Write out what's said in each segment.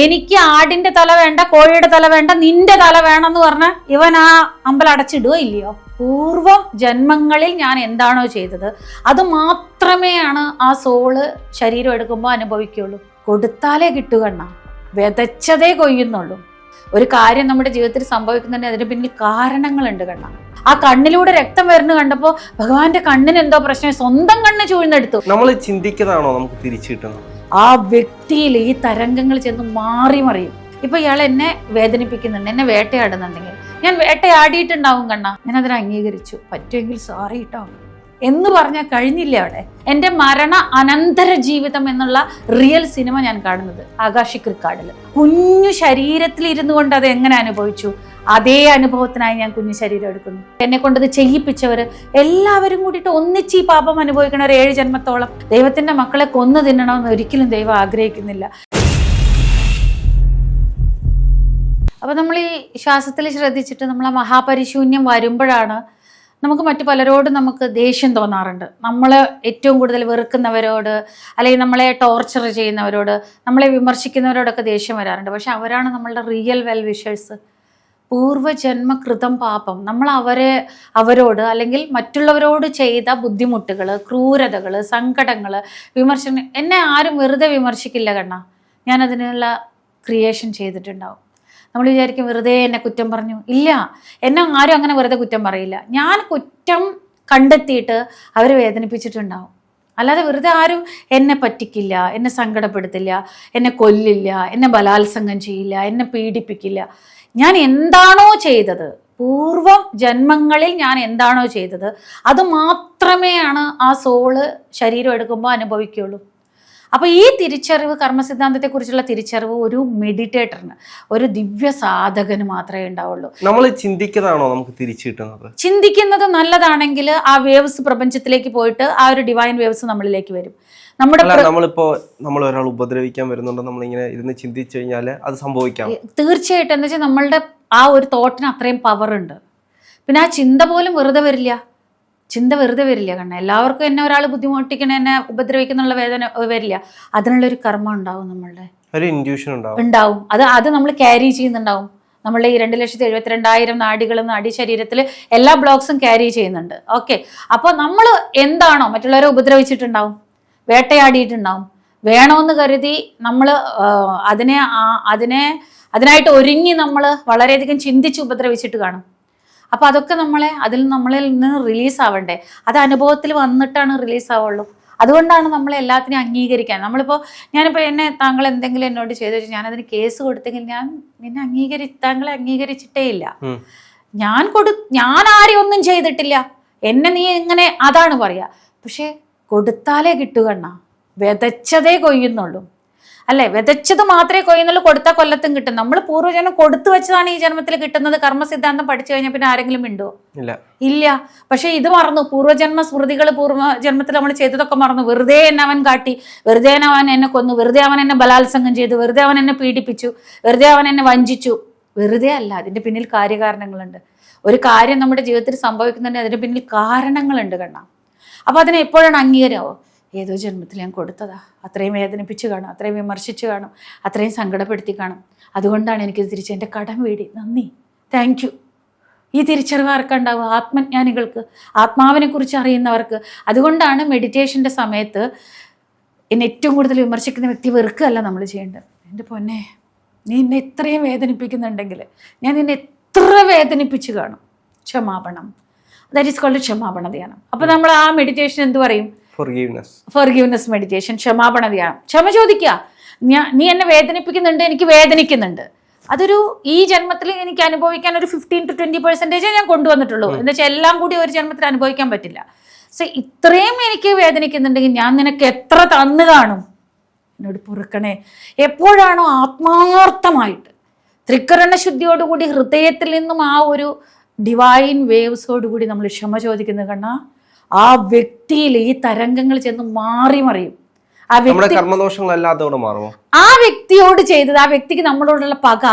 എനിക്ക് ആടിന്റെ തല വേണ്ട കോഴിയുടെ തല വേണ്ട നിന്റെ തല വേണം എന്ന് പറഞ്ഞ ഇവൻ ആ അമ്പലം അടച്ചിടുകയോ ഇല്ലയോ പൂർവം ജന്മങ്ങളിൽ ഞാൻ എന്താണോ ചെയ്തത്. അത് മാത്രമേയാണ് ആ സോൾ ശരീരം എടുക്കുമ്പോൾ അനുഭവിക്കുള്ളൂ കൊടുത്താലേ കിട്ടുകണ്ണ വിതച്ചതേ കൊയ്യുന്നുള്ളൂ. ഒരു കാര്യം നമ്മുടെ ജീവിതത്തിൽ സംഭവിക്കുന്നതിന് അതിന് പിന്നിൽ കാരണങ്ങളുണ്ട് കണ്ണ. ആ കണ്ണിലൂടെ രക്തം വരുന്നു കണ്ടപ്പോൾ ഭഗവാന്റെ കണ്ണിന് എന്തോ പ്രശ്നം സ്വന്തം കണ്ണ് ചൂഴ്ന്നെടുത്തു. നമ്മൾ ചിന്തിക്കുന്നതാണോ നമുക്ക് തിരിച്ചു കിട്ടുന്നത്? ആ വ്യക്തിയിൽ ഈ തരംഗങ്ങൾ ചെന്ന് മാറി മറിയും. ഇപ്പൊ ഇയാൾ എന്നെ വേദനിപ്പിക്കുന്നുണ്ട് എന്നെ വേട്ടയാടുന്നുണ്ടെങ്കിൽ. ഞാൻ വേട്ടയാടിയിട്ടുണ്ടാവും കണ്ണ. ഞാൻ അതിനെ അംഗീകരിച്ചു. പറ്റുമെങ്കിൽ സോറി കേട്ടോ എന്ന് പറഞ്ഞാൽ കഴിഞ്ഞില്ല അവിടെ. എന്റെ മരണ അനന്തര ജീവിതം എന്നുള്ള റിയൽ സിനിമ ഞാൻ കാണുന്നത് ആകാശി ക്രിക്കാടിൽ കുഞ്ഞു ശരീരത്തിൽ ഇരുന്നു കൊണ്ട് അത് എങ്ങനെ അനുഭവിച്ചു? അതേ അനുഭവത്തിനായി ഞാൻ കുഞ്ഞു ശരീരം എടുക്കുന്നു. എന്നെ കൊണ്ടത് ചെയ്യിപ്പിച്ചവർ എല്ലാവരും കൂടിയിട്ട് ഒന്നിച്ച് ഈ പാപം അനുഭവിക്കണ ഒരു ഏഴ് ജന്മത്തോളം ദൈവത്തിന്റെ മക്കളെ കൊന്നു തിന്നണമെന്ന് ഒരിക്കലും ദൈവം ആഗ്രഹിക്കുന്നില്ല. അപ്പോൾ നമ്മൾ ഈ ശ്വാസത്തിൽ ശ്രദ്ധിച്ചിട്ട് നമ്മൾ ആ മഹാപരിശൂന്യം വരുമ്പോഴാണ് നമുക്ക് മറ്റു പലരോടും നമുക്ക് ദേഷ്യം തോന്നാറുണ്ട്. നമ്മൾ ഏറ്റവും കൂടുതൽ വെറുക്കുന്നവരോട് അല്ലെങ്കിൽ നമ്മളെ ടോർച്ചർ ചെയ്യുന്നവരോട് നമ്മളെ വിമർശിക്കുന്നവരോടൊക്കെ ദേഷ്യം വരാറുണ്ട്. പക്ഷെ അവരാണ് നമ്മളുടെ റിയൽ വെൽ വിഷേഴ്സ് പൂർവജന്മകൃതം പാപം. നമ്മൾ അവരെ അവരോട് അല്ലെങ്കിൽ മറ്റുള്ളവരോട് ചെയ്ത ബുദ്ധിമുട്ടുകൾ ക്രൂരതകൾ സങ്കടങ്ങൾ വിമർശനം എന്നെ ആരും വെറുതെ വിമർശിക്കില്ല കണ്ണ. ഞാനതിനുള്ള ക്രിയേഷൻ ചെയ്തിട്ടുണ്ടാവും. നമ്മൾ വിചാരിക്കും വെറുതെ എന്നെ കുറ്റം പറഞ്ഞു. ഇല്ല എന്നെ ആരും അങ്ങനെ വെറുതെ കുറ്റം പറയില്ല. ഞാൻ കുറ്റം കണ്ടെത്തിയിട്ട് അവരെ വേദനിപ്പിച്ചിട്ടുണ്ടാവും. അല്ലാതെ വെറുതെ ആരും എന്നെ പറ്റിക്കില്ല എന്നെ സങ്കടപ്പെടുത്തില്ല എന്നെ കൊല്ലില്ല എന്നെ ബലാത്സംഗം ചെയ്യില്ല എന്നെ പീഡിപ്പിക്കില്ല. ഞാൻ എന്താണോ ചെയ്തത് പൂർവം ജന്മങ്ങളിൽ ഞാൻ എന്താണോ ചെയ്തത് അത് മാത്രമേയാണ് ആ സോൾ ശരീരം എടുക്കുമ്പോൾ അനുഭവിക്കുള്ളൂ അപ്പോൾ ഈ തിരിച്ചറിവ് കർമ്മസിദ്ധാന്തത്തെ കുറിച്ചുള്ള തിരിച്ചറിവ് ഒരു മെഡിറ്റേറ്ററിന് ഒരു ദിവ്യ സാധകന് മാത്രമേ ഉണ്ടാവുള്ളൂ. നമ്മൾ ചിന്തിക്കുന്നതാണോ നമുക്ക് തിരിച്ചു കിട്ടുന്നത്? ചിന്തിക്കുന്നത് നല്ലതാണെങ്കിൽ ആ വേവ്സ് പ്രപഞ്ചത്തിലേക്ക് പോയിട്ട് ആ ഒരു ഡിവൈൻ വേവ്സ് നമ്മളിലേക്ക് വരും. നമ്മുടെ നമ്മളിപ്പോ നമ്മൾ ഒരാൾ ഉപദ്രവിക്കാൻ വരുന്നുണ്ടോ നമ്മളിങ്ങനെ ഇരുന്ന് ചിന്തിച്ചു കഴിഞ്ഞാൽ അത് സംഭവിക്കാം. തീർച്ചയായിട്ടും എന്താ വെച്ചാൽ നമ്മളുടെ ആ ഒരു തോട്ടിന് അത്രയും പവർ ഉണ്ട്. പിന്നെ ആ ചിന്ത പോലും വെറുതെ വരില്ല. ചിന്ത വെറുതെ വരില്ല കണ്ണ. എല്ലാവർക്കും എന്നെ ഒരാൾ ബുദ്ധിമുട്ടിക്കണ എന്നെ ഉപദ്രവിക്കുന്നുള്ള വേദന വരില്ല. അതിനുള്ള ഒരു കർമ്മം ഉണ്ടാവും നമ്മളുടെ. ഒരു ഇൻഡ്യൂഷൻ ഉണ്ടാവും. ഉണ്ടാവും. അത് അത് നമ്മൾ ക്യാരി ചെയ്യുന്നുണ്ടാവും. നമ്മളുടെ ഈ രണ്ട് ലക്ഷത്തി എഴുപത്തിരണ്ടായിരം നാടികളും നാടി ശരീരത്തിൽ എല്ലാ ബ്ലോക്സും ക്യാരി ചെയ്യുന്നുണ്ട്. ഓക്കെ അപ്പോൾ നമ്മൾ എന്താണോ മറ്റുള്ളവരെ ഉപദ്രവിച്ചിട്ടുണ്ടാവും? വേട്ടയാടിയിട്ടുണ്ടാവും. വേണമെന്ന് കരുതി നമ്മൾ അതിനെ അതിനെ അതിനായിട്ട് ഒരുങ്ങി നമ്മൾ വളരെയധികം ചിന്തിച്ച് ഉപദ്രവിച്ചിട്ട് കാണും. അപ്പോൾ അതൊക്കെ നമ്മളെ അതിൽ നമ്മളിൽ നിന്ന് റിലീസ് ആവണ്ടേ? അത് അനുഭവത്തിൽ വന്നിട്ടാണ് റിലീസ് ആവുള്ളൂ. അതുകൊണ്ടാണ് നമ്മൾ എല്ലാത്തിനും അംഗീകരിക്കാൻ. നമ്മളിപ്പോൾ ഞാനിപ്പോൾ എന്നെ താങ്കൾ എന്തെങ്കിലും എന്നോട് ചെയ്തു വെച്ചാൽ ഞാനതിന് കേസ് കൊടുത്തെങ്കിൽ ഞാൻ നിന്നെ അംഗീകരി താങ്കളെ അംഗീകരിച്ചിട്ടേ ഇല്ല. ഞാൻ കൊടു ഞാൻ ആരെയും ഒന്നും ചെയ്തിട്ടില്ല. എന്നെ നീ ഇങ്ങനെ അതാണ് പറയുക പക്ഷേ കൊടുത്താലേ കിട്ടുകണ്ണ വിതച്ചതേ കൊയ്യുന്നുള്ളൂ. അല്ലേ? വിതച്ചത് മാത്രമേ കൊയ്യുന്നുള്ളൂ കൊടുത്താൽ കൊല്ലത്തും കിട്ടും. നമ്മൾ പൂർവജനം കൊടുത്തു വെച്ചതാണ് ഈ ജന്മത്തിൽ കിട്ടുന്നത്. കർമ്മസിദ്ധാന്തം പഠിച്ചു കഴിഞ്ഞാൽ പിന്നെ ആരെങ്കിലും മിണ്ടോ? ഇല്ല. ഇല്ല. പക്ഷെ ഇത് മറന്നു. പൂർവജന്മ സ്മൃതികൾ പൂർവ ജന്മത്തിൽ നമ്മൾ ചെയ്തതൊക്കെ മറന്നു. വെറുതെ എന്നെ അവൻ കാട്ടി. വെറുതെ അവൻ എന്നെ കൊന്നു. വെറുതെ അവൻ എന്നെ ബലാത്സംഗം ചെയ്തു. വെറുതെ അവൻ എന്നെ പീഡിപ്പിച്ചു. വെറുതെ അവൻ എന്നെ വഞ്ചിച്ചു. വെറുതെ അല്ല. അതിന്റെ പിന്നിൽ കാര്യകാരണങ്ങളുണ്ട്. ഒരു കാര്യം നമ്മുടെ ജീവിതത്തിൽ സംഭവിക്കുന്നുണ്ടെങ്കിൽ അതിന്റെ പിന്നിൽ കാരണങ്ങളുണ്ട് കണ്ണ. അപ്പൊ അതിനെ എപ്പോഴാണ് അംഗീകാരമോ ഏതോ ജന്മത്തിൽ ഞാൻ കൊടുത്തതാ. അത്രയും വേദനിപ്പിച്ച് കാണും അത്രയും വിമർശിച്ച് കാണും അത്രയും സങ്കടപ്പെടുത്തി കാണും. അതുകൊണ്ടാണ് എനിക്ക് തിരിച്ച് എന്റെ കടം വീടി. നന്ദി. താങ്ക് യു ഈ തിരിച്ചറിവ് ആർക്കുണ്ടാവുക ആത്മജ്ഞാനികൾക്ക് ആത്മാവിനെ കുറിച്ച് അറിയുന്നവർക്ക്. അതുകൊണ്ടാണ് മെഡിറ്റേഷന്റെ സമയത്ത് എന്നെ ഏറ്റവും കൂടുതൽ വിമർശിക്കുന്ന വ്യക്തി വെറുക്കുകയല്ല നമ്മൾ ചെയ്യേണ്ടത്. എന്റെ പൊന്നെ നീ എന്നെ ഇത്രയും വേദനിപ്പിക്കുന്നുണ്ടെങ്കിൽ ഞാൻ നിന്നെ എത്ര വേദനിപ്പിച്ച് കാണും? ക്ഷമാപണം. ദാറ്റ് ഈസ് കോൾഡ് ക്ഷമാപണ ധ്യാനം അപ്പൊ നമ്മൾ ആ മെഡിറ്റേഷൻ എന്ത് പറയും? ഫോർഗീവ്നെസ് മെഡിറ്റേഷൻ ക്ഷമാപണ ധ്യാനം ക്ഷമ ചോദിക്കുക ഞാൻ നീ എന്നെ വേദനിപ്പിക്കുന്നുണ്ട് എനിക്ക് വേദനിക്കുന്നുണ്ട്. അതൊരു ഈ ജന്മത്തിൽ എനിക്ക് അനുഭവിക്കാൻ ഒരു ഫിഫ്റ്റീൻ ടു ട്വന്റി പെർസെന്റേജേ ഞാൻ കൊണ്ടുവന്നിട്ടുള്ളൂ. എന്ന് വെച്ചാൽ എല്ലാം കൂടി ഒരു ജന്മത്തിൽ അനുഭവിക്കാൻ പറ്റില്ല. സോ ഇത്രയും എനിക്ക് വേദനിക്കുന്നുണ്ടെങ്കിൽ ഞാൻ നിനക്ക് എത്ര തന്നു കാണും? എന്നോട് പൊറുക്കണേ. എപ്പോഴാണോ ആത്മാർത്ഥമായിട്ട് ത്രികരണ ശുദ്ധിയോടുകൂടി ഹൃദയത്തിൽ നിന്നും ആ ഒരു ഡിവൈൻ വേവ്സോടുകൂടി നമ്മൾ ക്ഷമ ചോദിക്കുന്നത് കണ്ണ ആ വ്യക്തിയിൽ ഈ തരംഗങ്ങൾ ചെന്ന് മാറി മറിയും. ആ വ്യക്തി മാറുമോ? ആ വ്യക്തിയോട് ചെയ്തത് ആ വ്യക്തിക്ക് നമ്മളോടുള്ള പക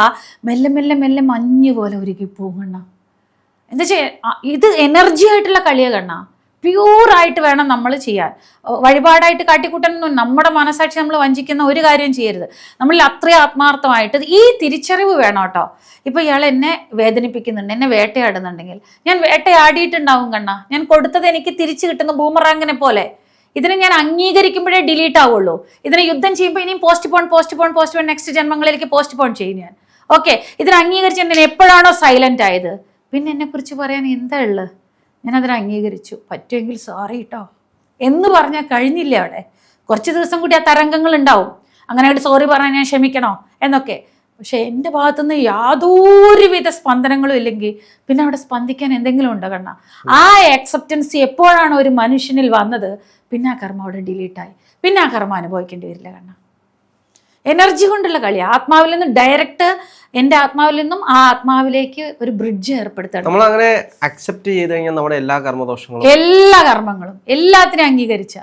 മെല്ലെ മെല്ലെ മെല്ലെ മഞ്ഞ് പോലെ ഒരുക്കി പോകണ എന്താ ഇത് എനർജി ആയിട്ടുള്ള കളിയാ കണ്ണ. പ്യൂറായിട്ട് വേണം നമ്മൾ ചെയ്യാൻ. വഴിപാടായിട്ട് കാട്ടിക്കൂട്ടണമെന്നു നമ്മുടെ മനസാക്ഷി നമ്മൾ വഞ്ചിക്കുന്ന ഒരു കാര്യം ചെയ്യരുത്. നമ്മളിൽ അത്രയും ആത്മാർത്ഥമായിട്ട് ഈ തിരിച്ചറിവ് വേണം കേട്ടോ. ഇപ്പം ഇയാൾ എന്നെ വേദനിപ്പിക്കുന്നുണ്ട് എന്നെ വേട്ടയാടുന്നുണ്ടെങ്കിൽ. ഞാൻ വേട്ടയാടിയിട്ടുണ്ടാവും കണ്ണ. ഞാൻ കൊടുത്തത് എനിക്ക് തിരിച്ചു കിട്ടുന്ന ബൂമറാങ്ങിനെ പോലെ. ഇതിനെ ഞാൻ അംഗീകരിക്കുമ്പോഴേ ഡിലീറ്റ് ആവുള്ളൂ. ഇതിനെ യുദ്ധം ചെയ്യുമ്പോൾ ഇനിയും postpone postpone postpone next ജന്മങ്ങളിലേക്ക് പോസ്റ്റ് പോൺ ചെയ്യും ഞാൻ. ഓക്കെ ഇതിനെ അംഗീകരിച്ച് ഞാൻ എപ്പോഴാണോ സൈലന്റ് ആയത്? പിന്നെ എന്നെക്കുറിച്ച് പറയാൻ എന്താ ഉള്ളത് ഞാനതിനെ അംഗീകരിച്ചു. പറ്റുമെങ്കിൽ സോറി കേട്ടോ എന്ന് പറഞ്ഞാൽ കഴിഞ്ഞില്ല അവിടെ? കുറച്ച് ദിവസം കൂടി ആ തരംഗങ്ങൾ ഉണ്ടാവും. അങ്ങനെ ആയിട്ട് സോറി പറഞ്ഞാൽ ഞാൻ ക്ഷമിക്കണോ? എന്നൊക്കെ. പക്ഷേ എന്റെ ഭാഗത്തുനിന്ന് യാതൊരുവിധ സ്പന്ദനങ്ങളും ഇല്ലെങ്കിൽ പിന്നെ അവിടെ സ്പന്ദിക്കാൻ എന്തെങ്കിലും ഉണ്ടോ കണ്ണ? ആ ആക്സെപ്റ്റൻസ് എപ്പോഴാണ് ഒരു മനുഷ്യനിൽ വന്നത്? പിന്നെ ആ കർമ്മ അവിടെ ഡിലീറ്റായി പിന്നെ ആ കർമ്മ അനുഭവിക്കേണ്ടി വരില്ല കണ്ണ. എനർജി കൊണ്ടുള്ള കളി ആത്മാവിൽ നിന്ന് ഡയറക്റ്റ് എന്റെ ആത്മാവിൽ നിന്നും ആ ആത്മാവിലേക്ക് ഒരു ബ്രിഡ്ജ് ഏർപ്പെടുത്തണം. നമ്മൾ അങ്ങനെ അക്സെപ്റ്റ് ചെയ്ത് കഴിഞ്ഞാൽ നമ്മുടെ എല്ലാ കർമ്മദോഷങ്ങളും എല്ലാ കർമ്മങ്ങളും എല്ലാത്തിനും അംഗീകരിച്ച.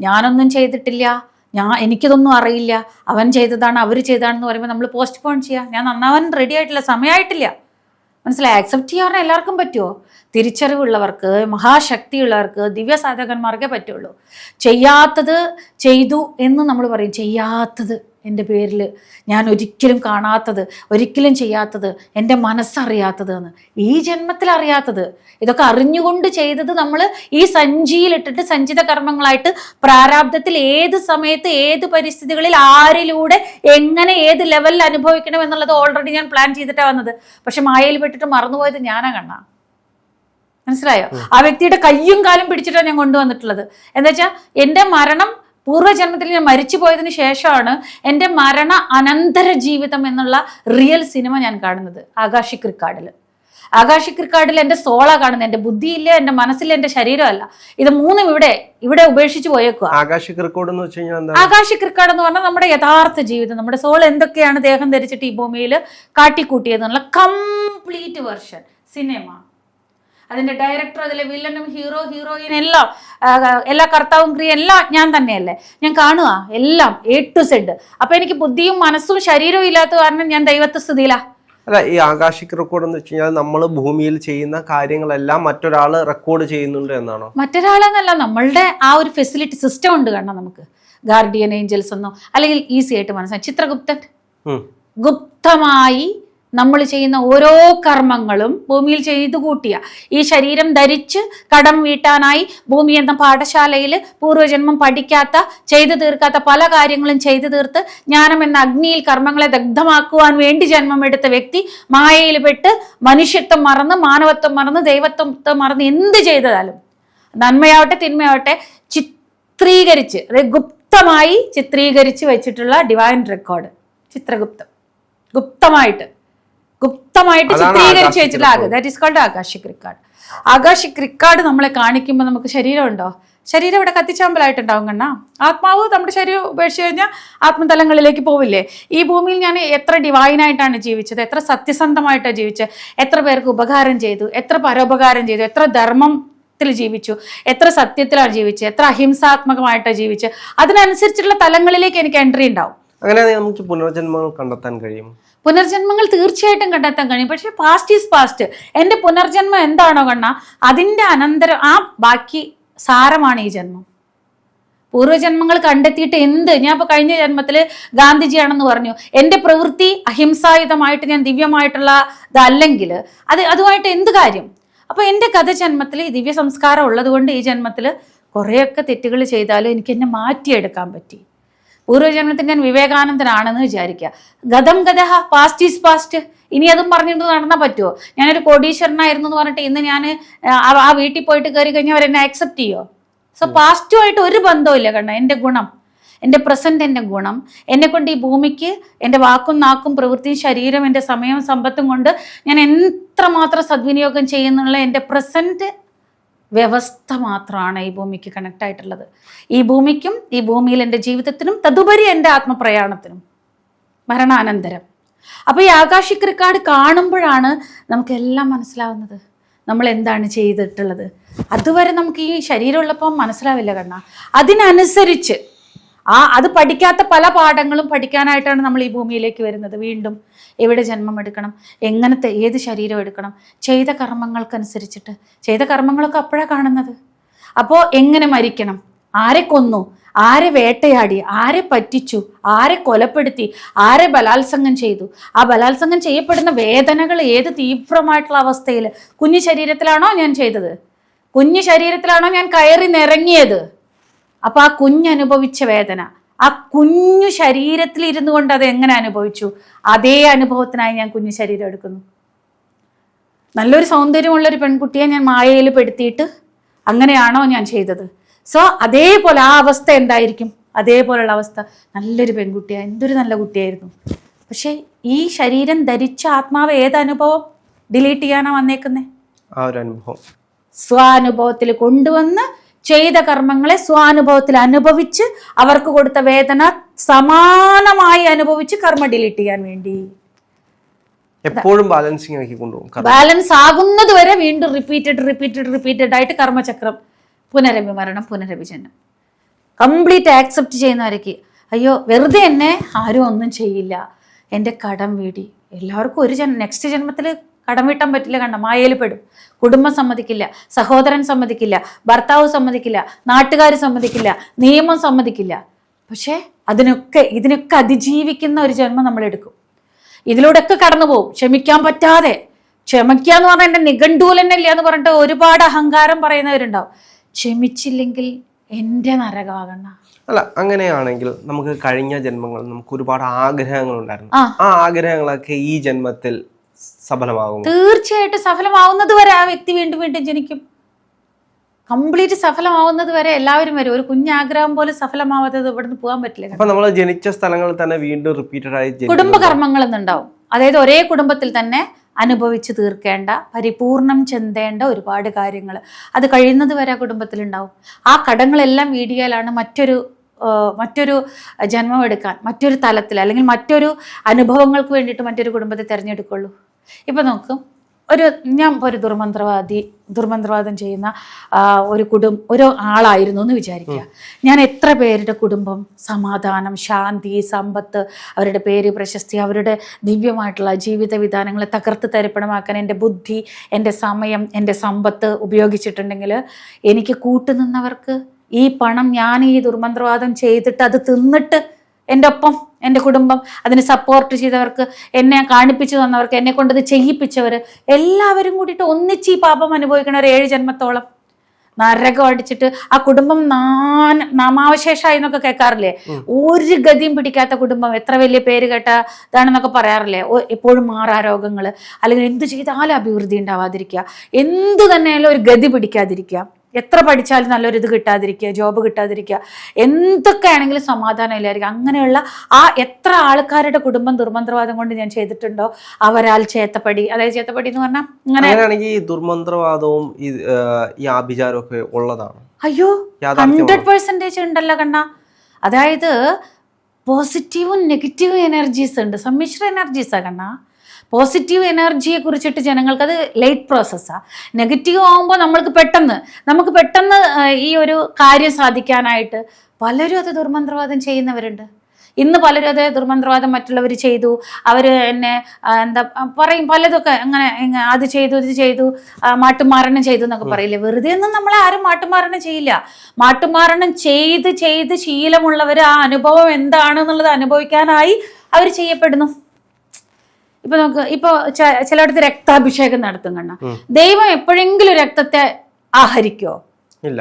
ഞാനൊന്നും ചെയ്തിട്ടില്ല. ഞാൻ എനിക്കിതൊന്നും അറിയില്ല. അവൻ ചെയ്തതാണ് അവർ ചെയ്തതാണെന്ന് പറയുമ്പോൾ നമ്മൾ പോസ്റ്റ് പോൺ ചെയ്യുക ഞാൻ നന്നാവാൻ റെഡി ആയിട്ടില്ല. സമയമായിട്ടില്ല. മനസ്സിലായി? അക്സെപ്റ്റ് ചെയ്യാൻ എല്ലാവർക്കും പറ്റുമോ തിരിച്ചറിവുള്ളവർക്ക് മഹാശക്തിയുള്ളവർക്ക് ദിവ്യ സാധകന്മാർക്കേ പറ്റുള്ളൂ. ചെയ്യാത്തത് ചെയ്തു എന്ന് നമ്മൾ പറയും. ചെയ്യാത്തത്. എന്റെ പേരിൽ ഞാൻ ഒരിക്കലും കാണാത്തത് ഒരിക്കലും ചെയ്യാത്തത് എന്റെ മനസ്സറിയാത്തത് എന്ന് ഈ ജന്മത്തിൽ അറിയാത്തത് ഇതൊക്കെ അറിഞ്ഞുകൊണ്ട് ചെയ്തത് നമ്മൾ ഈ സഞ്ചിയിലിട്ടിട്ട് സഞ്ചിത കർമ്മങ്ങളായിട്ട് പ്രാരാബ്ദത്തിൽ ഏത് സമയത്ത് ഏത് പരിസ്ഥിതികളിൽ ആരിലൂടെ എങ്ങനെ ഏത് ലെവലിൽ അനുഭവിക്കണം എന്നുള്ളത് ഓൾറെഡി ഞാൻ പ്ലാൻ ചെയ്തിട്ടാണ് വന്നത്. പക്ഷെ മായയിൽ പെട്ടിട്ട് മറന്നുപോയത് ഞാനാ കണ്ണ. മനസ്സിലായോ? ആ വ്യക്തിയുടെ കയ്യും കാലും പിടിച്ചിട്ടാണ് ഞാൻ കൊണ്ടുവന്നിട്ടുള്ളത്. എന്താ വെച്ചാൽ എന്റെ മരണം പൂർവജന്മത്തിൽ ഞാൻ മരിച്ചു പോയതിനു ശേഷമാണ് എന്റെ മരണ അനന്തര ജീവിതം എന്നുള്ള റിയൽ സിനിമ ഞാൻ കാണുന്നത്. ആകാശി ക്രിക്കാർഡിൽ ആകാശി ക്രിക്കാർഡിൽ എന്റെ സോള കാണുന്നത്. എന്റെ ബുദ്ധിയില്ല എന്റെ മനസ്സില്ല എന്റെ ശരീരമല്ല ഇത് മൂന്നും ഇവിടെ ഇവിടെ ഉപേക്ഷിച്ച് പോയേക്കുക ആകാശി റെക്കോർഡ് എന്ന് വെച്ച് കഴിഞ്ഞാൽ എന്താ? ആകാശിക് എന്ന് പറഞ്ഞാൽ നമ്മുടെ യഥാർത്ഥ ജീവിതം. നമ്മുടെ സോൾ എന്തൊക്കെയാണ് ദേഹം ധരിച്ചിട്ട് ഈ ഭൂമിയിൽ കാട്ടിക്കൂട്ടിയതെന്നുള്ള കംപ്ലീറ്റ് വെർഷൻ സിനിമ അതിന്റെ ഡയറക്ടർ അതിലെ വില്ലനും ഹീറോ ഹീറോയിൻ എല്ലാം എല്ലാ കർത്താവും ക്രിയ എല്ലാം ഞാൻ തന്നെയല്ലേ? ഞാൻ കാണുക എല്ലാം എ ടു സെഡ് അപ്പൊ എനിക്ക് ബുദ്ധിയും മനസ്സും ശരീരവും ഇല്ലാത്ത കാരണം ഞാൻ ദൈവത്തെ സ്തുതിയിലാ. അല്ല ഈ ആകാശിക് റെക്കോർഡ് എന്ന് വെച്ച് കഴിഞ്ഞാൽ നമ്മൾ ഭൂമിയിൽ ചെയ്യുന്ന കാര്യങ്ങളെല്ലാം മറ്റൊരാൾ റെക്കോർഡ് ചെയ്യുന്നുണ്ട് എന്നാണോ? മറ്റൊരാളെന്നല്ല നമ്മളുടെ ആ ഒരു ഫെസിലിറ്റി സിസ്റ്റം ഉണ്ട് കാണാം നമുക്ക്? ഗാർഡിയൻ ഏഞ്ചൽസ് എന്നോ അല്ലെങ്കിൽ ഈസി ആയിട്ട് മനസ്സിലായി ചിത്രഗുപ്തൻ. ഗുപ്തമായി നമ്മൾ ചെയ്യുന്ന ഓരോ കർമ്മങ്ങളും ഭൂമിയിൽ ചെയ്തു കൂട്ടിയ. ഈ ശരീരം ധരിച്ച് കടം വീട്ടാനായി ഭൂമി എന്ന പാഠശാലയിൽ പൂർവജന്മം പഠിക്കാത്ത ചെയ്തു തീർക്കാത്ത പല കാര്യങ്ങളും ചെയ്തു തീർത്ത് ജ്ഞാനം എന്ന അഗ്നിയിൽ കർമ്മങ്ങളെ ദഗ്ധമാക്കുവാൻ വേണ്ടി ജന്മമെടുത്ത വ്യക്തി മായയിൽ പെട്ട് മനുഷ്യത്വം മറന്ന് മാനവത്വം മറന്ന് ദൈവത്വത്തെ മറന്ന് എന്ത് ചെയ്താലും നന്മയാവട്ടെ തിന്മയാവട്ടെ ചിത്രീകരിച്ച് ഗുപ്തമായി ചിത്രീകരിച്ച് വെച്ചിട്ടുള്ള ഡിവൈൻ റെക്കോർഡ് ചിത്രഗുപ്തം. ഗുപ്തമായിട്ട്. ഗുപ്തമായിട്ട് ചിത്രീകരിച്ചു വെച്ചിട്ടുള്ള that is called akashic record akashic record നമ്മളെ കാണിക്കുമ്പോൾ നമുക്ക് ശരീരം ഉണ്ടോ ശരീരം ഇവിടെ കത്തിച്ചാമ്പലായിട്ടുണ്ടാവും കണ്ണ. ആത്മാവ് നമ്മുടെ ശരീരം ഉപേക്ഷിച്ച് കഴിഞ്ഞാൽ ആത്മതലങ്ങളിലേക്ക് പോവില്ലേ? ഈ ഭൂമിയിൽ ഞാൻ എത്ര ഡിവൈനായിട്ടാണ് ജീവിച്ചത്? എത്ര സത്യസന്ധമായിട്ടാണ് ജീവിച്ചത്? എത്ര പേർക്ക് ഉപകാരം ചെയ്തു? എത്ര പരോപകാരം ചെയ്തു? എത്ര ധർമ്മം ജീവിച്ചു? എത്ര സത്യത്തിലാണ് ജീവിച്ചത്? എത്ര അഹിംസാത്മകമായിട്ടാണ് ജീവിച്ചത്? അതിനനുസരിച്ചുള്ള തലങ്ങളിലേക്ക് എനിക്ക് എൻട്രി ഉണ്ടാവും. അങ്ങനെ നമുക്ക് പുനർജന്മങ്ങൾ കണ്ടെത്താൻ കഴിയും. പുനർജന്മങ്ങൾ തീർച്ചയായിട്ടും കണ്ടെത്താൻ കഴിയും. പക്ഷെ പാസ്റ്റ് ഈസ് പാസ്റ്റ് എന്റെ പുനർജന്മം എന്താണോ കണ്ണ അതിന്റെ അനന്തരം ആ ബാക്കി സാരമാണ് ഈ ജന്മം. പൂർവജന്മങ്ങൾ കണ്ടെത്തിയിട്ട് എന്ത്? ഞാൻ ഇപ്പോൾ കഴിഞ്ഞ ജന്മത്തിൽ ഗാന്ധിജിയാണെന്ന് പറഞ്ഞു. എന്റെ പ്രവൃത്തി അഹിംസായുധമായിട്ട് ഞാൻ ദിവ്യമായിട്ടുള്ള ഇതല്ലെങ്കിൽ അത് അതുമായിട്ട് എന്ത് കാര്യം? അപ്പോൾ എന്റെ കഥ ജന്മത്തിൽ ഈ ദിവ്യ സംസ്കാരം ഉള്ളതുകൊണ്ട് ഈ ജന്മത്തിൽ കുറേയൊക്കെ തെറ്റുകൾ ചെയ്താലും എനിക്ക് എന്നെ മാറ്റിയെടുക്കാൻ പറ്റി. പൂർവജന്മത്തിൽ ഞാൻ വിവേകാനന്ദനാണെന്ന് വിചാരിക്കുക. ഗതം ഗതഹ പാസ്റ്റ് ഈസ് പാസ്റ്റ് ഇനി അതും പറഞ്ഞിട്ട് നടന്നാൽ പറ്റുമോ ഞാനൊരു കോടീശ്വരനായിരുന്നു എന്ന് പറഞ്ഞിട്ട് ഇന്ന് ഞാൻ ആ വീട്ടിൽ പോയിട്ട് കയറി കഴിഞ്ഞാൽ അവരെന്നെ അക്സെപ്റ്റ് ചെയ്യുമോ സോ പാസ്റ്റുമായിട്ട് ഒരു ബന്ധവും കണ്ട എന്റെ ഗുണം എന്റെ പ്രസന്റ് എന്റെ ഗുണം. എന്നെ കൊണ്ട് ഈ ഭൂമിക്ക് എന്റെ വാക്കും നാക്കും പ്രവൃത്തിയും ശരീരം എന്റെ സമയവും സമ്പത്തും കൊണ്ട് ഞാൻ എത്രമാത്രം സദ്വിനിയോഗം ചെയ്യുന്നുള്ള എന്റെ പ്രസന്റ് വ്യവസ്ഥ മാത്രമാണ് ഈ ഭൂമിക്ക് കണക്ട് ആയിട്ടുള്ളത്. ഈ ഭൂമിക്കും ഈ ഭൂമിയിൽ എന്റെ ജീവിതത്തിനും തതുപരി എന്റെ ആത്മപ്രയാണത്തിനും മരണാനന്തരം. അപ്പോൾ ഈ ആകാശിക് റെക്കാർഡ് കാണുമ്പോഴാണ് നമുക്കെല്ലാം മനസ്സിലാവുന്നത്. നമ്മൾ എന്താണ് ചെയ്തിട്ടുള്ളത്? അതുവരെ നമുക്ക് ഈ ശരീരമുള്ളപ്പം മനസ്സിലാവില്ല കണ്ണ. അതിനനുസരിച്ച് ആ അത് പഠിക്കാത്ത പല പാഠങ്ങളും പഠിക്കാനായിട്ടാണ് നമ്മൾ ഈ ഭൂമിയിലേക്ക് വരുന്നത് വീണ്ടും. എവിടെ ജന്മം എടുക്കണം? എങ്ങനത്തെ ഏത് ശരീരം എടുക്കണം? ചെയ്ത കർമ്മങ്ങൾക്കനുസരിച്ചിട്ട്. ചെയ്ത കർമ്മങ്ങളൊക്കെ അപ്പോഴാണ് കാണുന്നത്. അപ്പോൾ എങ്ങനെ മരിക്കണം? ആരെ കൊന്നു? ആരെ വേട്ടയാടി? ആരെ പറ്റിച്ചു? ആരെ കൊലപ്പെടുത്തി? ആരെ ബലാത്സംഗം ചെയ്തു? ആ ബലാത്സംഗം ചെയ്യപ്പെടുന്ന വേദനകൾ ഏത് തീവ്രമായിട്ടുള്ള അവസ്ഥയിൽ? കുഞ്ഞു ശരീരത്തിലാണോ ഞാൻ ചെയ്തത്? കുഞ്ഞു ശരീരത്തിലാണോ ഞാൻ കയറി നിറങ്ങിയത്? അപ്പൊ ആ കുഞ്ഞനുഭവിച്ച വേദന. ആ കുഞ്ഞു ശരീരത്തിൽ ഇരുന്നു കൊണ്ട് അത് എങ്ങനെ അനുഭവിച്ചു? അതേ അനുഭവത്തിനായി ഞാൻ കുഞ്ഞു ശരീരം എടുക്കുന്നു. നല്ലൊരു സൗന്ദര്യമുള്ള ഒരു പെൺകുട്ടിയെ ഞാൻ മായയിൽ പെടുത്തിയിട്ട് അങ്ങനെയാണോ ഞാൻ ചെയ്തത്? സോ അതേപോലെ ആ അവസ്ഥ എന്തായിരിക്കും? അതേപോലുള്ള അവസ്ഥ. നല്ലൊരു പെൺകുട്ടിയാണ് എന്തൊരു നല്ല കുട്ടിയായിരുന്നു. പക്ഷേ ഈ ശരീരം ധരിച്ച ആത്മാവ് ഏത് അനുഭവം ഡിലീറ്റ് ചെയ്യാനാ വന്നേക്കുന്നേ? ആ ഒരു അനുഭവം. സ്വാനുഭവത്തിൽ കൊണ്ടുവന്ന് ചെയ്ത കർമ്മങ്ങളെ സ്വാനുഭവത്തിൽ അനുഭവിച്ച് അവർക്ക് കൊടുത്ത വേദന സമാനമായി അനുഭവിച്ച് കർമ്മ ഡിലീറ്റ് ചെയ്യാൻ വേണ്ടി. എപ്പോഴും ബാലൻസിങ് ആക്കി കൊണ്ടുപോകും ബാലൻസ് ആകുന്നത് വരെ വീണ്ടും റിപ്പീറ്റഡ് റിപ്പീറ്റഡ് റിപ്പീറ്റഡ് ആയിട്ട് കർമ്മചക്രം പുനരഭി മരണം പുനരഭി കംപ്ലീറ്റ് ആക്സെപ്റ്റ് ചെയ്യുന്നവരേക്ക് അയ്യോ വെറുതെ എന്നെ ആരും ഒന്നും ചെയ്യില്ല. എന്റെ കടം വീടി. എല്ലാവർക്കും ഒരു ജന്മ നെക്സ്റ്റ് ജന്മത്തിൽ കടം വീട്ടാൻ പറ്റില്ല കണ്ട? മായയിൽ പെടും. കുടുംബം സമ്മതിക്കില്ല സഹോദരൻ സമ്മതിക്കില്ല ഭർത്താവ് സമ്മതിക്കില്ല നാട്ടുകാർ സമ്മതിക്കില്ല നിയമം സമ്മതിക്കില്ല. പക്ഷേ അതിനൊക്കെ ഇതിനൊക്കെ അതിജീവിക്കുന്ന ഒരു ജന്മം നമ്മൾ എടുക്കും ഇതിലൂടെയൊക്കെ കടന്നു പോകും ക്ഷമിക്കാൻ പറ്റാതെ. ക്ഷമിക്കുക എന്ന് പറഞ്ഞാൽ എന്റെ നിഘണ്ടൂലന്നല്ല എന്ന് പറഞ്ഞിട്ട് ഒരുപാട് അഹങ്കാരം പറയുന്നവരുണ്ടാവും. ക്ഷമിച്ചില്ലെങ്കിൽ എന്റെ നരകമാകണ്ട. അല്ല അങ്ങനെയാണെങ്കിൽ നമുക്ക് കഴിഞ്ഞ ജന്മങ്ങളിൽ നമുക്ക് ഒരുപാട് ആഗ്രഹങ്ങൾ ഉണ്ടായിരുന്നു. ആ ആഗ്രഹങ്ങളൊക്കെ ഈ ജന്മത്തിൽ സഫലമാകും തീർച്ചയായിട്ടും സഫലമാവുന്നത് വരെ ആ വ്യക്തി വീണ്ടും വീണ്ടും ജനിക്കും. കംപ്ലീറ്റ് സഫലമാവുന്നത് വരെ എല്ലാവരും വരും. ഒരു കുഞ്ഞാഗ്രഹം പോലും സഫലമാവാത്തത് ഇവിടുന്ന് പോകാൻ പറ്റില്ല. അപ്പൊ നമ്മൾ ജനിച്ച സ്ഥലങ്ങളിൽ തന്നെ വീണ്ടും റിപ്പീറ്റഡ് ആയി കുടുംബ കുടുംബകർമ്മങ്ങൾ എന്നുണ്ടാവും. അതായത് ഒരേ കുടുംബത്തിൽ തന്നെ അനുഭവിച്ച് തീർക്കേണ്ട പരിപൂർണം ചെന്തേണ്ട ഒരുപാട് കാര്യങ്ങൾ അത് കഴിയുന്നത് വരെ ആ കുടുംബത്തിലുണ്ടാവും. ആ കടങ്ങളെല്ലാം വീടിയാലാണ് മറ്റൊരു മറ്റൊരു ജന്മം എടുക്കാൻ മറ്റൊരു തലത്തിൽ അല്ലെങ്കിൽ മറ്റൊരു അനുഭവങ്ങൾക്ക് വേണ്ടിയിട്ട് മറ്റൊരു കുടുംബത്തെ തിരഞ്ഞെടുക്കുള്ളൂ. ഇപ്പം നോക്കും ഒരു ഞാൻ ഒരു ദുർമന്ത്രവാദി ദുർമന്ത്രവാദം ചെയ്യുന്ന ഒരു കുടും ഒരു ആളായിരുന്നു എന്ന് വിചാരിക്കുക. ഞാൻ എത്ര പേരുടെ കുടുംബം സമാധാനം ശാന്തി സമ്പത്ത് അവരുടെ പേര് പ്രശസ്തി അവരുടെ ദിവ്യമായിട്ടുള്ള ജീവിത വിധാനങ്ങളെ തകർത്ത് തരിപ്പണമാക്കാൻ എന്റെ ബുദ്ധി എന്റെ സമയം എന്റെ സമ്പത്ത് ഉപയോഗിച്ചിട്ടുണ്ടെങ്കിൽ എനിക്ക് കൂട്ടുനിന്നവർക്ക് ഈ പണം ഞാൻ ഈ ദുർമന്ത്രവാദം ചെയ്തിട്ട് അത് തിന്നിട്ട് എന്റെ ഒപ്പം എന്റെ കുടുംബം അതിന് സപ്പോർട്ട് ചെയ്തവർക്ക് എന്നെ കാണിപ്പിച്ചു തന്നവർക്ക് എന്നെ കൊണ്ടത് ചെയ്യിപ്പിച്ചവർ എല്ലാവരും കൂടിയിട്ട് ഒന്നിച്ച് ഈ പാപം അനുഭവിക്കണ ഒരു ഏഴ് ജന്മത്തോളം. നരകം അടിച്ചിട്ട് ആ കുടുംബം നാൻ നാമാവശേഷമായി എന്നൊക്കെ കേൾക്കാറില്ലേ? ഒരു ഗതിയും പിടിക്കാത്ത കുടുംബം. എത്ര വലിയ പേര് കേട്ട ഇതാണെന്നൊക്കെ പറയാറില്ലേ? എപ്പോഴും മാറാ രോഗങ്ങൾ അല്ലെങ്കിൽ എന്ത് ചെയ്താലും അഭിവൃദ്ധി ഉണ്ടാവാതിരിക്കുക. എന്ത് തന്നെയാലും ഒരു ഗതി പിടിക്കാതിരിക്കുക. എത്ര പഠിച്ചാലും നല്ലൊരു ഇത് കിട്ടാതിരിക്കുക ജോബ് കിട്ടാതിരിക്കുക എന്തൊക്കെ ആണെങ്കിലും സമാധാനം ഇല്ലായിരിക്കും. അങ്ങനെയുള്ള ആ എത്ര ആൾക്കാരുടെ കുടുംബം ദുർമന്ത്രവാദം കൊണ്ട് ഞാൻ ചെയ്തിട്ടുണ്ടോ? അവരാൽ ചേത്തപ്പടി അതായത് ചേത്തപ്പടി എന്ന് പറഞ്ഞാൽ അങ്ങനെയാണെങ്കിൽ ദുർമന്ത്രവാദവും ഈ ആഭിചാരവും ഒക്കെ ഉള്ളതാണ്. അയ്യോ. ഹൺഡ്രഡ് പെർസെന്റേജ് ഉണ്ടല്ലോ കണ്ണ. അതായത് പോസിറ്റീവും നെഗറ്റീവും എനർജീസ് ഉണ്ട്. സമ്മിശ്ര എനർജീസാണ് കണ്ണ. പോസിറ്റീവ് എനർജിയെ കുറിച്ചിട്ട് ജനങ്ങൾക്ക് അത് ലേറ്റ് പ്രോസസ്സാണ് നെഗറ്റീവ് ആകുമ്പോൾ നമ്മൾക്ക് പെട്ടെന്ന് നമുക്ക് പെട്ടെന്ന് ഈ ഒരു കാര്യം സാധിക്കാനായിട്ട് പലരും അത് ദുർമന്ത്രവാദം ചെയ്യുന്നവരുണ്ട്. ഇന്ന് പലരും അത് ദുർമന്ത്രവാദം മറ്റുള്ളവർ ചെയ്തു. അവർ എന്നെ എന്താ പറയും പലതൊക്കെ അങ്ങനെ അത് ചെയ്തു ഇത് ചെയ്തു മാട്ടുമാരണം ചെയ്തു എന്നൊക്കെ പറയില്ലേ? വെറുതെ ഒന്നും നമ്മളെ ആരും മാട്ടുമാരണം ചെയ്യില്ല. മാട്ടുമാരണം ചെയ്ത് ചെയ്ത് ശീലമുള്ളവർ ആ അനുഭവം എന്താണെന്നുള്ളത് അനുഭവിക്കാനായി അവർ ചെയ്യപ്പെടുന്നു. ഇപ്പൊ നമുക്ക് ഇപ്പൊ ചിലയിടത്ത് രക്താഭിഷേകം നടത്തും കണ്ണ. ദൈവം എപ്പോഴെങ്കിലും രക്തത്തെ ആഹരിക്കോ? ഇല്ല.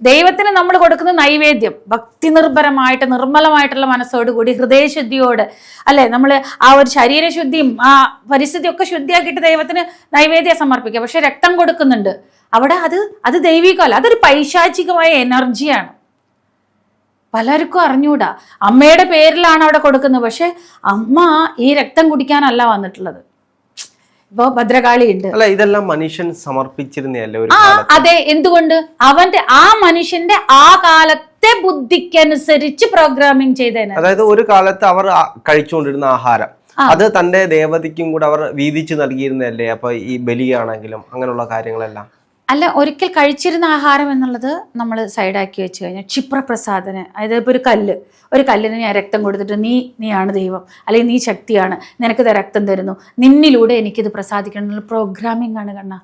ദൈവത്തിന് നമ്മൾ കൊടുക്കുന്ന നൈവേദ്യം ഭക്തി നിർഭരമായിട്ട് നിർമ്മലമായിട്ടുള്ള മനസ്സോടുകൂടി ഹൃദയശുദ്ധിയോട് അല്ലെ? നമ്മൾ ആ ഒരു ശരീരശുദ്ധിയും ആ പരിസ്ഥിതി ഒക്കെ ശുദ്ധിയാക്കിയിട്ട് ദൈവത്തിന് നൈവേദ്യം സമർപ്പിക്കുക. പക്ഷെ രക്തം കൊടുക്കുന്നുണ്ട്. അവിടെ അത് അത് ദൈവികമല്ല. അതൊരു പൈശാചികമായ എനർജിയാണ് പലർക്കും അറിഞ്ഞൂടാ. അമ്മയുടെ പേരിലാണ് അവിടെ കൊടുക്കുന്നത്. പക്ഷെ അമ്മ ഈ രക്തം കുടിക്കാനല്ല വന്നിട്ടുള്ളത്. ഇപ്പോ ഭദ്രകാളി ഉണ്ട്. അല്ല ഇതെല്ലാം മനുഷ്യൻ സമർപ്പിച്ചിരുന്നല്ലോ ആ അതെ. എന്തുകൊണ്ട്? അവന്റെ ആ മനുഷ്യന്റെ ആ കാലത്തെ ബുദ്ധിക്കനുസരിച്ച് പ്രോഗ്രാമിംഗ് ചെയ്തേനെ. അതായത് ഒരു കാലത്ത് അവർ കഴിച്ചുകൊണ്ടിരുന്ന ആഹാരം. അത് തന്റെ ദേവതയ്ക്കും കൂടെ അവർ വീതിച്ചു നൽകിയിരുന്നല്ലേ അപ്പൊ ഈ ബലിയാണെങ്കിലും അങ്ങനെയുള്ള കാര്യങ്ങളെല്ലാം. അല്ല ഒരിക്കൽ കഴിച്ചിരുന്ന ആഹാരം എന്നുള്ളത് നമ്മൾ സൈഡാക്കി വെച്ച് കഴിഞ്ഞാൽ ക്ഷിപ്രപ്രസാദന. അതായത് ഇപ്പോൾ ഒരു കല്ല്. ഒരു കല്ലിന് ഞാൻ രക്തം കൊടുത്തിട്ട് നീ നീയാണ് ദൈവം. അല്ലെങ്കിൽ നീ ശക്തിയാണ്. നിനക്ക് ഇത് രക്തം തരുന്നു. നിന്നിലൂടെ എനിക്കിത് പ്രസാദിക്കണം എന്നുള്ള പ്രോഗ്രാമിംഗ് ആണ് കണ്ണ.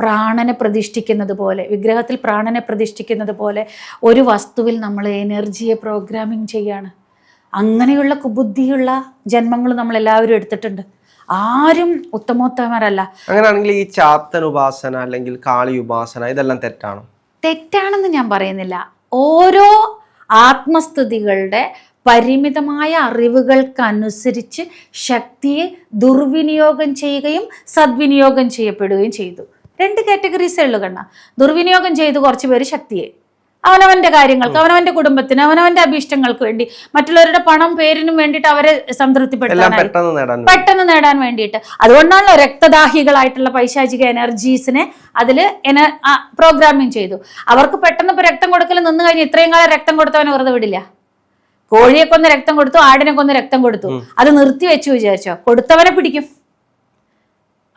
പ്രാണനെ പ്രതിഷ്ഠിക്കുന്നത് പോലെ വിഗ്രഹത്തിൽ പ്രാണനെ പ്രതിഷ്ഠിക്കുന്നത് പോലെ ഒരു വസ്തുവിൽ നമ്മൾ എനർജിയെ പ്രോഗ്രാമിംഗ് ചെയ്യാണ്. അങ്ങനെയുള്ള കുബുദ്ധിയുള്ള ജന്മങ്ങൾ നമ്മൾ എല്ലാവരും എടുത്തിട്ടുണ്ട്. ആരും ഉത്തമോത്തമരല്ല. അങ്ങനെയാണെങ്കിൽ ഈ ചാത്തൻ ഉപാസന അല്ലെങ്കിൽ കാളി ഉപാസന ഇതെല്ലാം തെറ്റാണോ? തെറ്റാണെന്ന് ഞാൻ പറയുന്നില്ല. ഓരോ ആത്മസ്തുതികളുടെ പരിമിതമായ അറിവുകൾക്കനുസരിച്ച് ശക്തിയെ ദുർവിനിയോഗം ചെയ്യുകയും സദ്വിനിയോഗം ചെയ്യപ്പെടുകയും ചെയ്തു. രണ്ട് കാറ്റഗറീസേ ഉള്ളൂ കണ്ണ. ദുർവിനിയോഗം ചെയ്തു കുറച്ച് പേര് ശക്തിയെ. അവനവന്റെ കാര്യങ്ങൾക്ക് അവനവന്റെ കുടുംബത്തിന് അവനവന്റെ അഭീഷ്ടങ്ങൾക്ക് വേണ്ടി മറ്റുള്ളവരുടെ പണം പേരിനും വേണ്ടിയിട്ട് അവരെ സംതൃപ്തിപ്പെടുത്താനായി പെട്ടെന്ന് നേടാൻ വേണ്ടിയിട്ട്. അതുകൊണ്ടാണല്ലോ രക്തദാഹികളായിട്ടുള്ള പൈശാചിക എനർജീസിനെ അതിൽ എന പ്രോഗ്രാമിംഗ് ചെയ്തു. അവർക്ക് പെട്ടെന്ന് ഇപ്പൊ രക്തം കൊടുക്കൽ നിന്ന് കഴിഞ്ഞ് ഇത്രയും കാലം രക്തം കൊടുത്തവനെ വെറുതെ വിടില്ല. കോഴിയെ കൊന്ന് രക്തം കൊടുത്തു ആടിനെ കൊന്ന് രക്തം കൊടുത്തു. അത് നിർത്തി വെച്ചു വിചാരിച്ചോ? കൊടുത്തവനെ പിടിക്കും.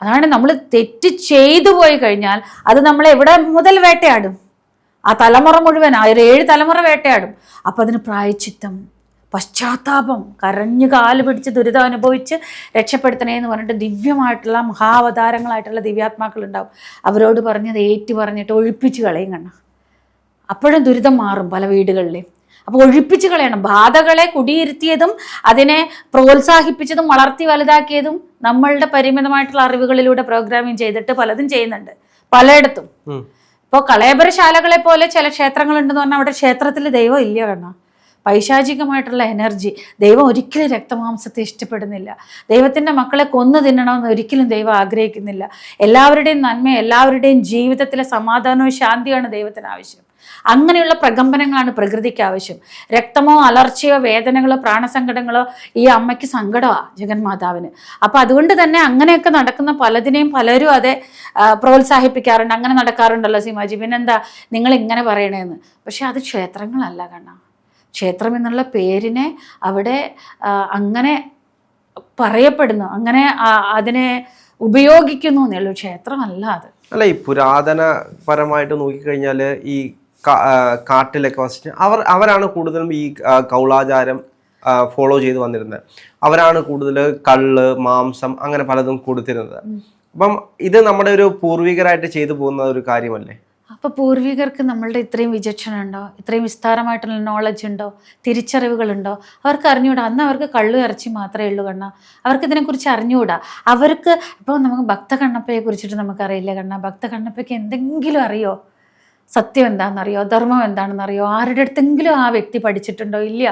അതാണ് നമ്മൾ തെറ്റ് ചെയ്തു പോയി കഴിഞ്ഞാൽ അത് നമ്മളെ എവിടെ മുതൽ വേട്ടയാടും? ആ തലമുറ മുഴുവൻ ആ ഒരു ഏഴ് തലമുറ വേട്ടയാടും. അപ്പം അതിന് പ്രായച്ചിത്തം പശ്ചാത്താപം കരഞ്ഞു കാൽ പിടിച്ച് ദുരിതം അനുഭവിച്ച് രക്ഷപ്പെടുത്തണേ എന്ന് പറഞ്ഞിട്ട് ദിവ്യമായിട്ടുള്ള മഹാവതാരങ്ങളായിട്ടുള്ള ദിവ്യാത്മാക്കൾ ഉണ്ടാവും അവരോട് പറഞ്ഞത് ഏറ്റു പറഞ്ഞിട്ട് ഒഴിപ്പിച്ച് കളയും കണ്ണ. അപ്പോഴും ദുരിതം മാറും പല വീടുകളിലെയും അപ്പോൾ ഒഴിപ്പിച്ച് കളയണം. ബാധകളെ കുടിയിരുത്തിയതും അതിനെ പ്രോത്സാഹിപ്പിച്ചതും വളർത്തി വലുതാക്കിയതും നമ്മളുടെ പരിമിതമായിട്ടുള്ള അറിവുകളിലൂടെ പ്രോഗ്രാമിംഗ് ചെയ്തിട്ട് പലതും ചെയ്യുന്നുണ്ട്. പലയിടത്തും. ഇപ്പോൾ കളയപരശാലകളെ പോലെ ചില ക്ഷേത്രങ്ങളുണ്ടെന്ന് പറഞ്ഞാൽ അവിടെ ക്ഷേത്രത്തിൽ ദൈവം ഇല്ല കണ്ണ. പൈശാചികമായിട്ടുള്ള എനർജി. ദൈവം ഒരിക്കലും രക്തമാംസത്തെ ഇഷ്ടപ്പെടുന്നില്ല. ദൈവത്തിന്റെ മക്കളെ കൊന്നു തിന്നണമെന്ന് ഒരിക്കലും ദൈവം ആഗ്രഹിക്കുന്നില്ല. എല്ലാവരുടെയും നന്മ എല്ലാവരുടെയും ജീവിതത്തിലെ സമാധാനവും ശാന്തിയാണ് ദൈവത്തിന് ആവശ്യം. അങ്ങനെയുള്ള പ്രകമ്പനങ്ങളാണ് പ്രകൃതിക്ക് ആവശ്യം. രക്തമോ അലർച്ചയോ വേദനകളോ പ്രാണസങ്കടങ്ങളോ ഈ അമ്മയ്ക്ക് സങ്കടമാണ് ജഗന്മാതാവിന്. അപ്പം അതുകൊണ്ട് തന്നെ അങ്ങനെയൊക്കെ നടക്കുന്ന പലതിനെയും പലരും അതെ പ്രോത്സാഹിപ്പിക്കാറുണ്ട്. അങ്ങനെ നടക്കാറുണ്ടല്ലോ സീമാജി. പിന്നെന്താ? നിങ്ങൾ ഇങ്ങനെ പറയണേന്ന്. പക്ഷേ അത് ക്ഷേത്രങ്ങളല്ല കണ്ണ. ക്ഷേത്രം എന്നുള്ള പേരിനെ അവിടെ അങ്ങനെ പറയപ്പെടുന്നു. അങ്ങനെ അതിനെ ഉപയോഗിക്കുന്നു എന്നുള്ളൂ ക്ഷേത്രമല്ല അത്. അല്ല ഈ പുരാതനപരമായിട്ട് നോക്കിക്കഴിഞ്ഞാൽ ഈ കാട്ടിലൊക്കെ വസിച്ച് അവർ അവരാണ് കൂടുതലും ഈ കൗളാചാരം ഫോളോ ചെയ്ത് വന്നിരുന്നത്. അവരാണ് കൂടുതൽ കള്ള് മാംസം അങ്ങനെ പലതും കൊടുത്തിരുന്നത്. അപ്പം ഇത് നമ്മുടെ ഒരു പൂർവികരായിട്ട് ചെയ്തു പോകുന്ന ഒരു കാര്യമല്ലേ? അപ്പൊ പൂർവികർക്ക് നമ്മളുടെ ഇത്രയും വിചക്ഷണം ഉണ്ടോ? ഇത്രയും വിസ്താരമായിട്ടുള്ള നോളജ് ഉണ്ടോ? തിരിച്ചറിവുകളുണ്ടോ? അവർക്ക് അറിഞ്ഞുകൂടാ അന്ന് അവർക്ക് കള്ളു ഇറച്ചി മാത്രമേ ഉള്ളൂ കണ്ണ. അവർക്ക് ഇതിനെക്കുറിച്ച് അറിഞ്ഞുകൂടാ അവർക്ക് ഇപ്പോൾ നമുക്ക് ഭക്ത കണ്ണപ്പയെ കുറിച്ചിട്ട് നമുക്കറിയില്ല കണ്ണ? ഭക്ത കണ്ണപ്പയ്ക്ക് എന്തെങ്കിലും അറിയോ? സത്യം എന്താണെന്നറിയോ? ധർമ്മം എന്താണെന്നറിയോ? ആരുടെ അടുത്തെങ്കിലും ആ വ്യക്തി പഠിച്ചിട്ടുണ്ടോ? ഇല്ല.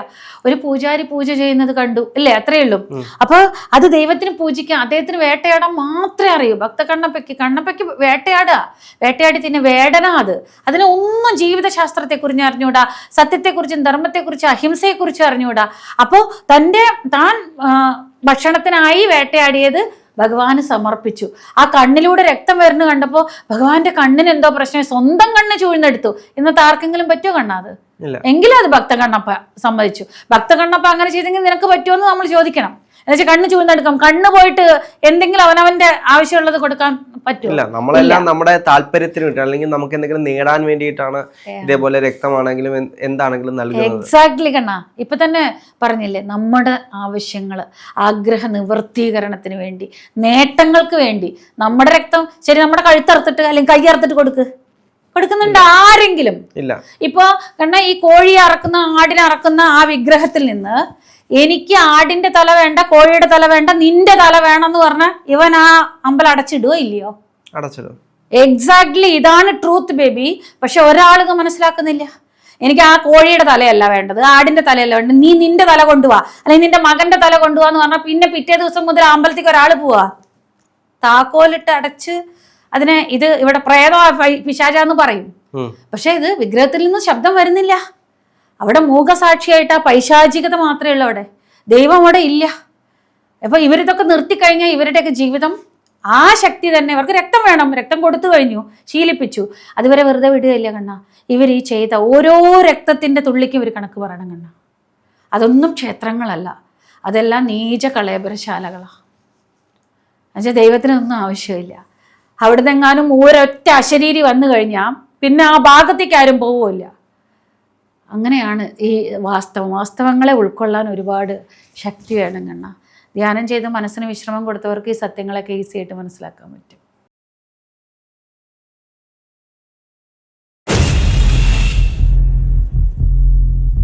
ഒരു പൂജാരി പൂജ ചെയ്യുന്നത് കണ്ടു. അല്ലേ അത്രയേ ഉള്ളൂ. അപ്പോൾ അത് ദൈവത്തിന് പൂജിക്കാം അദ്ദേഹത്തിന് വേട്ടയാടാൻ മാത്രമേ അറിയൂ. ഭക്ത കണ്ണപ്പയ്ക്ക് കണ്ണപ്പയ്ക്ക് വേട്ടയാടുക. വേട്ടയാടി തന്നെ വേടന അത്. അതിനെ ഒന്നും ജീവിതശാസ്ത്രത്തെക്കുറിച്ച് അറിഞ്ഞുകൂടാ സത്യത്തെക്കുറിച്ചും ധർമ്മത്തെക്കുറിച്ചും അഹിംസയെക്കുറിച്ചും അറിഞ്ഞുകൂടാ അപ്പോൾ തന്റെ താൻ ഭക്ഷണത്തിനായി വേട്ടയാടിയത് ഭഗവാന് സമർപ്പിച്ചു. ആ കണ്ണിലൂടെ രക്തം വരുന്നു കണ്ടപ്പോൾ ഭഗവാന്റെ കണ്ണിന് എന്തോ പ്രശ്നം സ്വന്തം കണ്ണ് ചൂഴ്ന്നെടുത്തു. ഇന്നത്തെ ആർക്കെങ്കിലും പറ്റുമോ കണ്ണാത് എങ്കിലും അത് ഭക്തകണ്ണപ്പ സമ്മതിച്ചു. ഭക്തകണ്ണപ്പ അങ്ങനെ ചെയ്തെങ്കിൽ നിനക്ക് പറ്റുമെന്ന് നമ്മൾ ചോദിക്കണം. എന്നുവെച്ചാൽ കണ്ണ് ചൂഴ്ന്നെടുക്കാം. കണ്ണ് പോയിട്ട് എന്തെങ്കിലും അവനവന്റെ ആവശ്യമുള്ളത് കൊടുക്കാൻ പറ്റില്ല നമ്മളെല്ലാം നമ്മുടെ താല്പര്യത്തിന് വേണ്ടി അല്ലെങ്കിൽ നമുക്ക് എന്തെങ്കിലും നേടാൻ വേണ്ടിയിട്ടാണ് ഇതേപോലെ രക്തമാണെങ്കിലും എന്താണെങ്കിലും നൽകുന്നത്. എക്സാക്ട്ലി കണ്ണ. ഇപ്പൊ തന്നെ പറഞ്ഞില്ലേ നമ്മുടെ ആവശ്യങ്ങൾ ആഗ്രഹ നിവർത്തീകരണത്തിന് വേണ്ടി നേട്ടങ്ങൾക്ക് വേണ്ടി നമ്മുടെ രക്തം ശരി നമ്മുടെ കഴുത്തറുത്തിട്ട് അല്ലെങ്കിൽ കൈ അറുത്തിട്ട് കൊടുക്ക്. കൊടുക്കുന്നുണ്ട് ആരെങ്കിലും. ഇല്ല. ഇപ്പോ കണ്ണ ഈ കോഴി അറക്കുന്ന ആടിനെ അറക്കുന്ന ആ വിഗ്രഹത്തിൽ നിന്ന് എനിക്ക് ആടിന്റെ തല വേണ്ട കോഴിയുടെ തല വേണ്ട നിന്റെ തല വേണമെന്ന് പറഞ്ഞ ഇവൻ ആ അമ്പലം അടച്ചിടുവോ ഇല്ലയോ? അടച്ചിടും. എക്സാക്ട്ലി ഇതാണ് ട്രൂത്ത് ബേബി പക്ഷെ ഒരാളിത് മനസ്സിലാക്കുന്നില്ല. എനിക്ക് ആ കോഴിയുടെ തലയല്ല വേണ്ടത് ആടിന്റെ തലയല്ല വേണ്ടത്. നീ നിന്റെ തല കൊണ്ടുപോവാ അല്ലെങ്കിൽ നിന്റെ മകന്റെ തല കൊണ്ടുപോവാന്ന് പറഞ്ഞാൽ പിന്നെ പിറ്റേ ദിവസം മുതൽ അമ്പലത്തിൽ അമ്പലത്തേക്ക് ഒരാൾ പോവാ. താക്കോലിട്ട് അടച്ച് അതിനെ ഇത് ഇവിടെ പ്രേത പിശാചാന്ന് പറയും. പക്ഷെ ഇത് വിഗ്രഹത്തിൽ നിന്ന് ശബ്ദം വരുന്നില്ല. അവിടെ മൂകസാക്ഷിയായിട്ട് ആ പൈശാചികത മാത്രമേ ഉള്ളൂ അവിടെ. ദൈവം അവിടെ ഇല്ല. അപ്പൊ ഇവരിതൊക്കെ നിർത്തിക്കഴിഞ്ഞാൽ ഇവരുടെയൊക്കെ ജീവിതം ആ ശക്തി തന്നെ ഇവർക്ക് രക്തം വേണം. രക്തം കൊടുത്തു കഴിഞ്ഞു ശീലിപ്പിച്ചു. അതുവരെ വെറുതെ വിടുകയില്ല കണ്ണ. ഇവർ ഈ ചെയ്ത ഓരോ രക്തത്തിന്റെ തുള്ളിക്കും ഇവർ കണക്ക് പറയണം കണ്ണ. അതൊന്നും ക്ഷേത്രങ്ങളല്ല. അതെല്ലാം നീച കളയപരശാലകളാണ് എന്നുവെച്ചാൽ ദൈവത്തിനൊന്നും ആവശ്യമില്ല. അവിടുന്ന് എങ്ങാനും ഒരൊറ്റ അശരീരി വന്നു കഴിഞ്ഞാൽ പിന്നെ ആ ഭാഗത്തേക്ക് ആരും പോവുമില്ല അങ്ങനെയാണ് ഈ വാസ്തവം. വാസ്തവങ്ങളെ ഉൾക്കൊള്ളാൻ ഒരുപാട് ശക്തി വേണം കണ്ണ. ധ്യാനം ചെയ്ത് മനസ്സിന് വിശ്രമം കൊടുത്തവർക്ക് ഈ സത്യങ്ങളൊക്കെ ഈസി ആയിട്ട് മനസ്സിലാക്കാൻ പറ്റും.